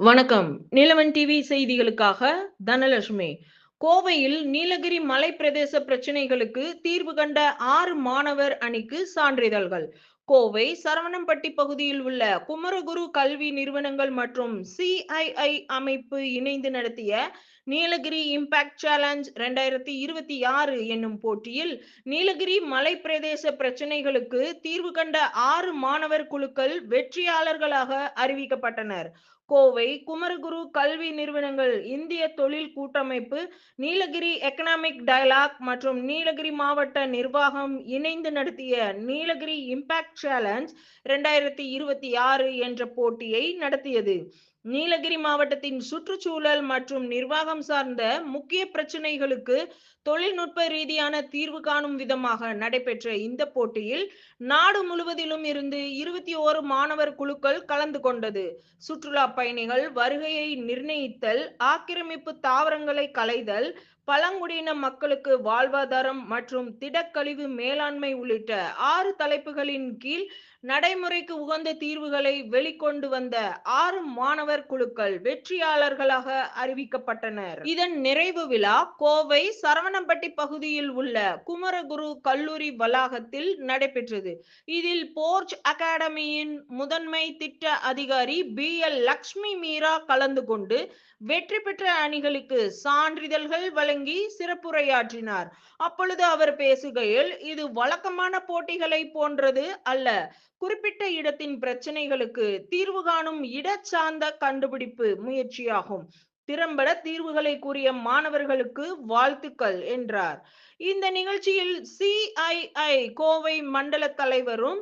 வணக்கம். நிலவன் டிவி செய்திகளுக்காக தனலட்சுமி. கோவையில் நீலகிரி மலை பிரதேச பிரச்சனைகளுக்கு தீர்வு கண்ட ஆறு மாணவர் அணிக்கு சான்றிதழ்கள். கோவை சரவணம்பட்டி பகுதியில் உள்ள குமரகுரு கல்வி நிறுவனங்கள் மற்றும் சிஐஐ அமைப்பு இணைந்து நடத்திய நீலகிரி இம்பாக்ட் சேலஞ்ச் ரெண்டாயிரத்தி இருபத்தி ஆறு என்னும் போட்டியில் நீலகிரி மலை பிரதேச பிரச்சனைகளுக்கு தீர்வு கண்ட ஆறு மாணவர் குழுக்கள் வெற்றியாளர்களாக அறிவிக்கப்பட்டனர். கோவை குமரகுரு கல்வி நிறுவனங்கள் இந்திய தொழில் கூட்டமைப்பு நீலகிரி எக்கனாமிக் டயலாக் மற்றும் நீலகிரி மாவட்ட நிர்வாகம் இணைந்து நடத்திய நீலகிரி இம்பாக்ட் சேலஞ்ச் இரண்டாயிரத்தி இருபத்தி ஆறு என்ற போட்டியை நடத்தியது. நீலகிரி மாவட்டத்தின் சுற்றுச்சூழல் மற்றும் நிர்வாகம் சார்ந்த முக்கிய பிரச்சனைகளுக்கு தொழில்நுட்ப ரீதியான தீர்வு காணும் விதமாக நடைபெற்ற இந்த போட்டியில் நாடு முழுவதிலும் இருந்து இருபத்தி ஓரு மாணவர் குழுக்கள் கலந்து கொண்டது. சுற்றுலா பயணிகள் வருகையை நிர்ணயித்தல் ஆக்கிரமிப்பு தாவரங்களை களைதல் பழங்குடியின மக்களுக்கு வாழ்வாதாரம் மற்றும் திடக்கழிவு மேலாண்மை உள்ளிட்ட ஆறு தலைப்புகளின் கீழ் நடைமுறைக்கு உகந்த தீர்வுகளை வெளிக்கொண்டு வந்த ஆறு மாணவர் மாணவர் குழுக்கள் வெற்றியாளர்களாக அறிவிக்கப்பட்டனர். இதன் நிறைவு விழா கோவை சரவணம்பட்டி பகுதியில் உள்ள குமரகுரு கல்லூரி வளாகத்தில் நடைபெற்றது. இதில் போர்ச் அகாடமியின் முதன்மை திட்ட அதிகாரி பி. எல். லக்ஷ்மி மீரா கலந்து கொண்டு வெற்றி பெற்ற அணிகளுக்கு சான்றிதழ்கள் வழங்கி சிறப்புரையாற்றினார். அப்பொழுது அவர் பேசுகையில் இது வழக்கமான போட்டிகளை போன்றது அல்ல. குறிப்பிட்ட இடத்தின் பிரச்சனைகளுக்கு தீர்வு காணும் இடச்சார்ந்த கண்டுபிடிப்பு முயற்சியாகும். திறம்பட தீர்வுகளை கூறிய மாணவர்களுக்கு வாழ்த்துக்கள் என்றார். இந்த நிகழ்ச்சியில் சிஐஐ கோவை மண்டல தலைவரும்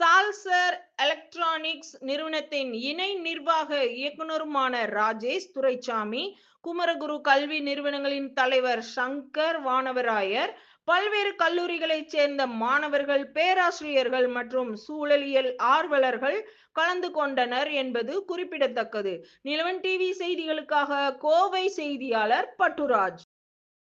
சால்சர் எலக்ட்ரானிக்ஸ் நிறுவனத்தின் இணை நிர்வாக இயக்குனருமான ராஜேஷ் துரைசாமி குமரகுரு கல்வி நிறுவனங்களின் தலைவர் சங்கர் வானவராயர் பல்வேறு கல்லூரிகளைச் சேர்ந்த மாணவர்கள் பேராசிரியர்கள் மற்றும் சூழலியல் ஆர்வலர்கள் கலந்து கொண்டனர் என்பது குறிப்பிடத்தக்கது. நிலவன் டிவி செய்திகளுக்காக கோவை செய்தியாளர் பட்டுராஜ்.